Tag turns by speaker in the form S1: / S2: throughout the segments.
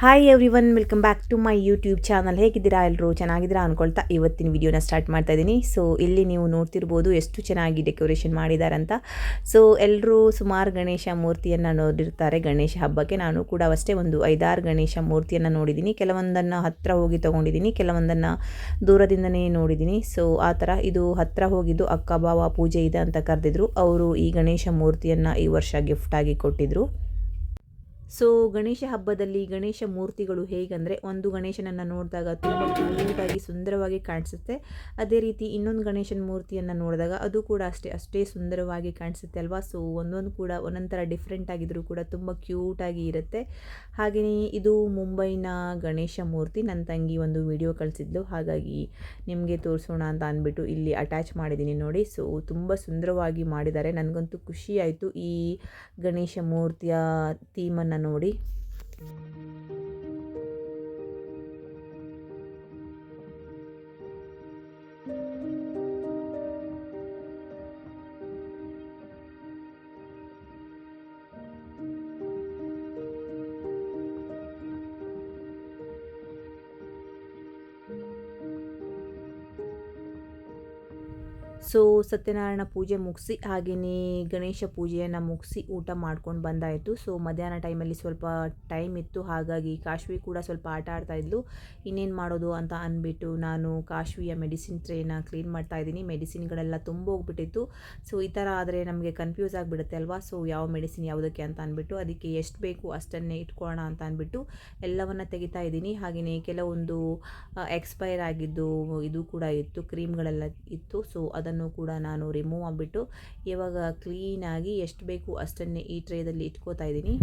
S1: Hi everyone welcome back to my YouTube channel ಹೇಗಿದ್ದೀರಾ ಎಲ್ಲರೂ ಚೆನ್ನಾಗಿದ್ದೀರಾ ಅನ್ಕೊಳ್ತಾ ಇವತ್ತಿನ ವಿಡಿಯೋನ ಸ್ಟಾರ್ಟ್ ಮಾಡ್ತಾ ಇದ್ದೀನಿ. ಸೊ ಇಲ್ಲಿ ನೀವು ನೋಡ್ತಿರ್ಬೋದು ಎಷ್ಟು ಚೆನ್ನಾಗಿ ಡೆಕೋರೇಷನ್ ಮಾಡಿದ್ದಾರೆ ಅಂತ. ಸೊ ಎಲ್ಲರೂ ಸುಮಾರು ಗಣೇಶ ಮೂರ್ತಿಯನ್ನು ನೋಡಿರ್ತಾರೆ ಗಣೇಶ ಹಬ್ಬಕ್ಕೆ. ನಾನು ಕೂಡ ಅಷ್ಟೇ ಒಂದು ಐದಾರು ಗಣೇಶ ಮೂರ್ತಿಯನ್ನು ನೋಡಿದ್ದೀನಿ. ಕೆಲವೊಂದನ್ನು ಹತ್ತಿರ ಹೋಗಿ ತೊಗೊಂಡಿದ್ದೀನಿ, ಕೆಲವೊಂದನ್ನು ದೂರದಿಂದನೇ ನೋಡಿದ್ದೀನಿ. ಸೊ ಆ ಥರ ಇದು ಹತ್ತಿರ ಹೋಗಿದ್ದು ಅಕ್ಕ, ಬಾವ ಪೂಜೆ ಇದೆ ಅಂತ ಕರೆದಿದ್ರು. ಅವರು ಈ ಗಣೇಶ ಮೂರ್ತಿಯನ್ನು ಈ ವರ್ಷ ಗಿಫ್ಟಾಗಿ ಕೊಟ್ಟಿದ್ದರು ಸೊ ಗಣೇಶ ಹಬ್ಬದಲ್ಲಿ ಗಣೇಶ ಮೂರ್ತಿಗಳು ಹೇಗಂದರೆ ಒಂದು ಗಣೇಶನನ್ನು ನೋಡಿದಾಗ ತುಂಬ ಕ್ಯೂಟಾಗಿ ಸುಂದರವಾಗಿ ಕಾಣಿಸುತ್ತೆ. ಅದೇ ರೀತಿ ಇನ್ನೊಂದು ಗಣೇಶನ ಮೂರ್ತಿಯನ್ನು ನೋಡಿದಾಗ ಅದು ಕೂಡ ಅಷ್ಟೇ ಅಷ್ಟೇ ಸುಂದರವಾಗಿ ಕಾಣಿಸುತ್ತೆ ಅಲ್ವಾ? ಸೊ ಒಂದೊಂದು ಕೂಡ ಒಂದೊಂಥರ ಡಿಫ್ರೆಂಟ್ ಆಗಿದ್ರೂ ಕೂಡ ತುಂಬ ಕ್ಯೂಟಾಗಿ ಇರುತ್ತೆ. ಹಾಗೆಯೇ ಇದು ಮುಂಬೈನ ಗಣೇಶ ಮೂರ್ತಿ. ನನ್ನ ತಂಗಿ ಒಂದು ವಿಡಿಯೋ ಕಳಿಸಿದ್ಲು. ಹಾಗಾಗಿ ನಿಮಗೆ ತೋರಿಸೋಣ ಅಂತ ಅಂದ್ಬಿಟ್ಟು ಇಲ್ಲಿ ಅಟ್ಯಾಚ್ ಮಾಡಿದ್ದೀನಿ ನೋಡಿ. ಸೊ ತುಂಬ ಸುಂದರವಾಗಿ ಮಾಡಿದ್ದಾರೆ. ನನಗಂತೂ ಖುಷಿ ಆಯಿತು ಈ ಗಣೇಶ ಮೂರ್ತಿಯ ಥೀಮನ್ನು ನೋಡಿ. ಸೊ ಸತ್ಯನಾರಾಯಣ ಪೂಜೆ ಮುಗಿಸಿ ಹಾಗೆಯೇ ಗಣೇಶ ಪೂಜೆಯನ್ನು ಮುಗಿಸಿ ಊಟ ಮಾಡ್ಕೊಂಡು ಬಂದಾಯಿತು. ಸೊ ಮಧ್ಯಾಹ್ನ ಟೈಮಲ್ಲಿ ಸ್ವಲ್ಪ ಟೈಮ್ ಇತ್ತು, ಹಾಗಾಗಿ ಕಾಶ್ವಿ ಕೂಡ ಸ್ವಲ್ಪ ಆಟ ಆಡ್ತಾಯಿದ್ಲು ಇನ್ನೇನು ಮಾಡೋದು ಅಂತ ಅಂದ್ಬಿಟ್ಟು ನಾನು ಕಾಶ್ವಿಯ ಮೆಡಿಸಿನ್ ಟ್ರೇನ ಕ್ಲೀನ್ ಮಾಡ್ತಾ ಇದ್ದೀನಿ. ಮೆಡಿಸಿನ್ಗಳೆಲ್ಲ ತುಂಬ ಹೋಗ್ಬಿಟ್ಟಿತ್ತು ಸೊ ಈ ಥರ ಆದರೆ ನಮಗೆ ಕನ್ಫ್ಯೂಸ್ ಆಗಿಬಿಡುತ್ತೆ ಅಲ್ವಾ? ಸೊ ಯಾವ ಮೆಡಿಸಿನ್ ಯಾವುದಕ್ಕೆ ಅಂತ ಅಂದ್ಬಿಟ್ಟು ಅದಕ್ಕೆ ಎಷ್ಟು ಬೇಕು ಅಷ್ಟನ್ನೇ ಇಟ್ಕೊಳ್ಳೋಣ ಅಂತ ಅಂದ್ಬಿಟ್ಟು ಎಲ್ಲವನ್ನು ತೆಗಿತಾ ಇದ್ದೀನಿ. ಹಾಗೆಯೇ ಕೆಲವೊಂದು ಎಕ್ಸ್ಪೈರ್ ಆಗಿದ್ದು ಇದು ಕೂಡ ಇತ್ತು, ಕ್ರೀಮ್ಗಳೆಲ್ಲ ಇತ್ತು. ಸೊ ಅದನ್ನು ಕೂಡ ನಾನು ರಿಮೂವ್ ಮಾಡಿಬಿಟ್ಟು ಇವಾಗ ಕ್ಲೀನಾಗಿ ಎಷ್ಟು ಬೇಕು ಅಷ್ಟನ್ನೇ ಈ ಟ್ರೇದಲ್ಲಿ ಇಟ್ಕೋತಾ ಇದ್ದೀನಿ.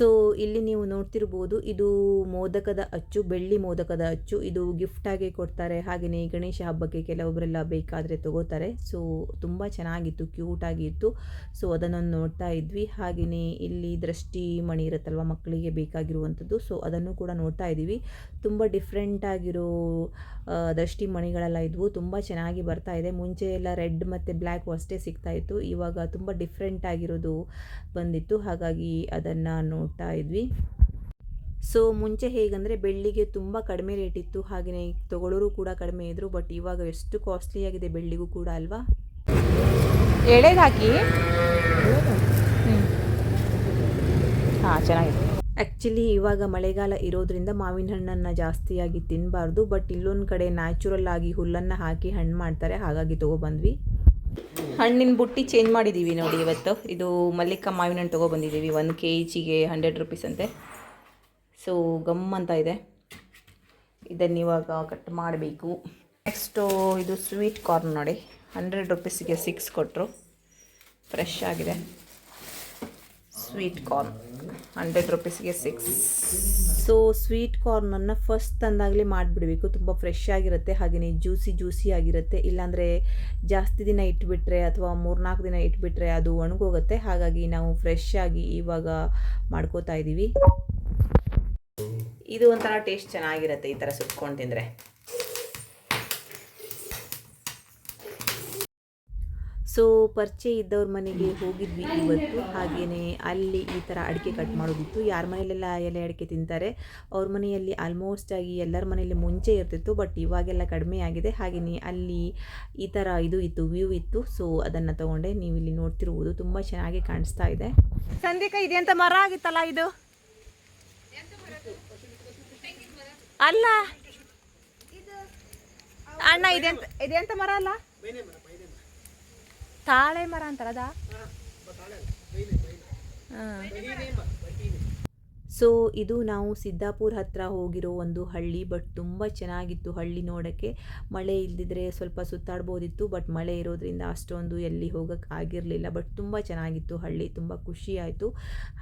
S1: ಸೊ ಇಲ್ಲಿ ನೀವು ನೋಡ್ತಿರ್ಬೋದು, ಇದು ಮೋದಕದ ಅಚ್ಚು, ಬೆಳ್ಳಿ ಮೋದಕದ ಅಚ್ಚು. ಇದು ಗಿಫ್ಟಾಗಿ ಕೊಡ್ತಾರೆ. ಹಾಗೆಯೇ ಗಣೇಶ ಹಬ್ಬಕ್ಕೆ ಕೆಲವೊಬ್ಬರೆಲ್ಲ ಬೇಕಾದರೆ ತಗೋತಾರೆ. ಸೊ ತುಂಬ ಚೆನ್ನಾಗಿತ್ತು ಕ್ಯೂಟಾಗಿ ಇತ್ತು ಸೊ ಅದನ್ನು ನೋಡ್ತಾ ಇದ್ವಿ. ಹಾಗೆಯೇ ಇಲ್ಲಿ ದೃಷ್ಟಿ ಮಣಿ ಇರುತ್ತಲ್ವ, ಮಕ್ಕಳಿಗೆ ಬೇಕಾಗಿರುವಂಥದ್ದು. ಸೊ ಅದನ್ನು ಕೂಡ ನೋಡ್ತಾ ಇದ್ದೀವಿ. ತುಂಬ ಡಿಫ್ರೆಂಟಾಗಿರೋ ದೃಷ್ಟಿ ಮಣಿಗಳೆಲ್ಲ ಇದ್ವು. ತುಂಬ ಚೆನ್ನಾಗಿ ಬರ್ತಾ ಇದೆ. ಮುಂಚೆ ಎಲ್ಲ ರೆಡ್ ಮತ್ತು ಬ್ಲ್ಯಾಕ್ ಅಷ್ಟೇ ಸಿಗ್ತಾ ಇತ್ತು. ಇವಾಗ ತುಂಬ ಡಿಫ್ರೆಂಟಾಗಿರೋದು ಬಂದಿತ್ತು. ಹಾಗಾಗಿ ಅದನ್ನು ನೋಡ್ತಾ ಇದ್ವಿ. ಸೊ ಮುಂಚೆ ಹೇಗಂದರೆ ಬೆಳ್ಳಿಗೆ ತುಂಬ ಕಡಿಮೆ ರೇಟ್ ಇತ್ತು. ಹಾಗೆಯೇ ತೊಗೊಳ್ಳೋರು ಕೂಡ ಕಡಿಮೆ ಇದ್ದರು ಬಟ್ ಇವಾಗ ಎಷ್ಟು ಕಾಸ್ಟ್ಲಿ ಆಗಿದೆ ಬೆಳ್ಳಿಗೂ ಕೂಡ ಅಲ್ವಾ? ಎಳೆಗಾಕಿ? ಹಾಂ, ಚೆನ್ನಾಗಿದೆ. ಆ್ಯಕ್ಚುಲಿ ಇವಾಗ ಮಳೆಗಾಲ ಇರೋದ್ರಿಂದ ಮಾವಿನ ಹಣ್ಣನ್ನು ಜಾಸ್ತಿಯಾಗಿ ತಿನ್ನಬಾರ್ದು ಬಟ್ ಇಲ್ಲೊಂದು ಕಡೆ ನ್ಯಾಚುರಲ್ ಆಗಿ ಹುಲ್ಲನ್ನು ಹಾಕಿ ಹಣ್ಣು ಮಾಡ್ತಾರೆ. ಹಾಗಾಗಿ ತೊಗೊಬಂದ್ವಿ. ಹಣ್ಣಿನ ಬುಟ್ಟಿ ಚೇಂಜ್ ಮಾಡಿದ್ದೀವಿ ನೋಡಿ ಇವತ್ತು. ಇದು ಮಲ್ಲಿಕ ಮಾವಿನ ಹಣ್ಣು ತೊಗೊಬಂದಿದ್ದೀವಿ ಒಂದು ಕೆ ಜಿಗೆ ಹಂಡ್ರೆಡ್ ರುಪೀಸ್ ಅಂತೆ. ಸೊ ಗಮ್ ಅಂತ ಇದೆ. ಇದನ್ನಿವಾಗ ಕಟ್ ಮಾಡಬೇಕು. ನೆಕ್ಸ್ಟು ಇದು ಸ್ವೀಟ್ ಕಾರ್ನ್ ನೋಡಿ. ಹಂಡ್ರೆಡ್ ರುಪೀಸಿಗೆ ಸಿಕ್ಸ್ ಕೊಟ್ಟರು ಫ್ರೆಶ್ ಆಗಿದೆ. ಸ್ವೀಟ್ ಕಾರ್ನ್ ಹಂಡ್ರೆಡ್ ರುಪೀಸ್ಗೆ ಸಿಕ್ಸ್ ಸೊ ಸ್ವೀಟ್ ಕಾರ್ನನ್ನು ಫಸ್ಟ್ ತಂದಾಗಲೇ ಮಾಡಿಬಿಡಬೇಕು. ತುಂಬ ಫ್ರೆಶ್ ಆಗಿರುತ್ತೆ ಹಾಗೆಯೇ ಜ್ಯೂಸಿ ಜ್ಯೂಸಿ ಆಗಿರುತ್ತೆ. ಇಲ್ಲಾಂದರೆ ಜಾಸ್ತಿ ದಿನ ಇಟ್ಬಿಟ್ರೆ ಅಥವಾ ಮೂರ್ನಾಲ್ಕು ದಿನ ಇಟ್ಬಿಟ್ರೆ ಅದು ಒಣಗೋಗುತ್ತೆ. ಹಾಗಾಗಿ ನಾವು ಫ್ರೆಶ್ ಆಗಿ ಇವಾಗ ಮಾಡ್ಕೋತಾ ಇದ್ದೀವಿ ಇದು ಒಂಥರ ಟೇಸ್ಟ್ ಚೆನ್ನಾಗಿರುತ್ತೆ ಈ ಥರ ಸುಟ್ಕೊಂಡು ತಿಂದರೆ. ಸೊ ಪರಿಚಯ ಇದ್ದವ್ರ ಮನೆಗೆ ಹೋಗಿದ್ವಿ ಇವತ್ತು. ಹಾಗೆಯೇ ಅಲ್ಲಿ ಈ ಥರ ಅಡಿಕೆ ಕಟ್ ಮಾಡೋದಿತ್ತು. ಯಾರ ಮನೆಯಲ್ಲೆಲ್ಲ ಎಲೆ ಅಡಿಕೆ ತಿಂತಾರೆ? ಅವ್ರ ಮನೆಯಲ್ಲಿ ಆಲ್ಮೋಸ್ಟ್ ಆಗಿ ಎಲ್ಲರ ಮನೆಯಲ್ಲಿ ಮುಂಚೆ ಇರ್ತಿತ್ತು ಬಟ್ ಇವಾಗೆಲ್ಲ ಕಡಿಮೆ ಆಗಿದೆ. ಹಾಗೆಯೇ ಅಲ್ಲಿ ಈ ಥರ ಇದು ಇತ್ತು ವ್ಯೂ ಇತ್ತು. ಸೊ ಅದನ್ನು ತೊಗೊಂಡೆ. ನೀವು ಇಲ್ಲಿ ನೋಡ್ತಿರ್ಬೋದು. ತುಂಬ ಚೆನ್ನಾಗಿ ಕಾಣಿಸ್ತಾ ಇದೆ. ಸಂದಿಕ ಇದೆ ಅಂತ ಮರ ಆಗಿತ್ತಲ್ಲ ಇದು? ಅಲ್ಲ. ಅಣ್ಣ ಇದೆ ಅಂತ ಮರ ಅಲ್ಲ? ತಾಳೆ ಮರ ಅಂತಾರದ? ಸೊ ಇದು ನಾವು ಸಿದ್ದಾಪುರ ಹತ್ರ ಹೋಗಿರೋ ಒಂದು ಹಳ್ಳಿ ಬಟ್ ತುಂಬ ಚೆನ್ನಾಗಿತ್ತು ಹಳ್ಳಿ ನೋಡೋಕ್ಕೆ. ಮಳೆ ಇಲ್ಲದಿದ್ದರೆ ಸ್ವಲ್ಪ ಸುತ್ತಾಡ್ಬೋದಿತ್ತು ಬಟ್ ಮಳೆ ಇರೋದ್ರಿಂದ ಅಷ್ಟೊಂದು ಎಲ್ಲಿ ಹೋಗೋಕ್ಕೆ ಆಗಿರಲಿಲ್ಲ. ಬಟ್ ತುಂಬ ಚೆನ್ನಾಗಿತ್ತು ಹಳ್ಳಿ, ತುಂಬ ಖುಷಿ ಆಯಿತು.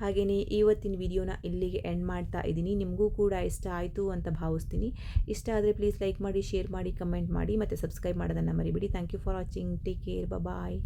S1: ಹಾಗೆಯೇ ಇವತ್ತಿನ ವಿಡಿಯೋನ ಇಲ್ಲಿಗೆ ಎಂಡ್ ಮಾಡ್ತಾ ಇದ್ದೀನಿ. ನಿಮಗೂ ಕೂಡ ಇಷ್ಟ ಆಯಿತು ಅಂತ ಭಾವಿಸ್ತೀನಿ. ಇಷ್ಟ ಆದರೆ ಪ್ಲೀಸ್ ಲೈಕ್ ಮಾಡಿ ಶೇರ್ ಮಾಡಿ ಕಮೆಂಟ್ ಮಾಡಿ, ಮತ್ತು ಸಬ್ಸ್ಕ್ರೈಬ್ ಮಾಡೋದನ್ನು ಮರಿಬಿಡಿ. Thank you for watching take care bye